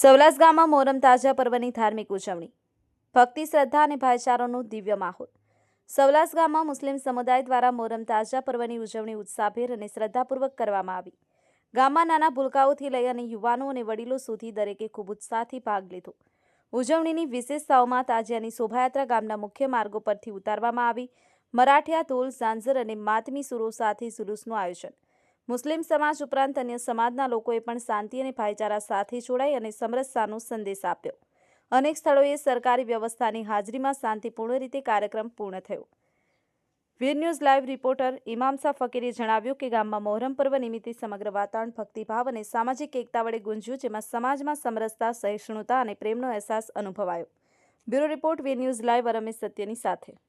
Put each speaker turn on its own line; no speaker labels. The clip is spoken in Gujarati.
સવલાસ ગામમાં મોહરમ તાજા પર્વની ધાર્મિક ઉજવણી. ભક્તિ, શ્રદ્ધા અને ભાઈચારાનો દિવ્ય માહોલ. સવલાસ ગામમાં મુસ્લિમ સમુદાય દ્વારા મોહરમ તાજા પર્વની ઉજવણી ઉત્સાહભેર અને શ્રદ્ધાપૂર્વક કરવામાં આવી. ગામમાં નાના ભૂલકાઓથી લઈ અને યુવાનો અને વડીલો સુધી દરેકે ખૂબ ઉત્સાહથી ભાગ લીધો. ઉજવણીની વિશેષતાઓમાં તાજિયાની શોભાયાત્રા ગામના મુખ્ય માર્ગો પરથી ઉતારવામાં આવી. મરાઠિયા, ધોલ, ઝાંઝર અને માતમી સુરો સાથે જુલુસનું આયોજન. મુસ્લિમ સમાજ ઉપરાંત અન્ય સમાજના લોકોએ પણ શાંતિ અને ભાઈચારા સાથે જોડાઈ અને સમરસતાનો સંદેશ આપ્યો. અનેક સ્થળોએ સરકારી વ્યવસ્થાની હાજરીમાં શાંતિપૂર્ણ રીતે કાર્યક્રમ પૂર્ણ થયો. Veer news live reporter Imamsa ફકીરે જણાવ્યું કે ગામમાં મોહરમ પર્વ નિમિત્તે સમગ્ર વાતાવરણ ભક્તિભાવ અને સામાજિક એકતા વડે ગુંજ્યું, જેમાં સમાજમાં સમરસતા, સહિષ્ણુતા અને પ્રેમનો અહેસાસ અનુભવાયો. Bureau report Veer news live Ramesh સત્યની સાથે.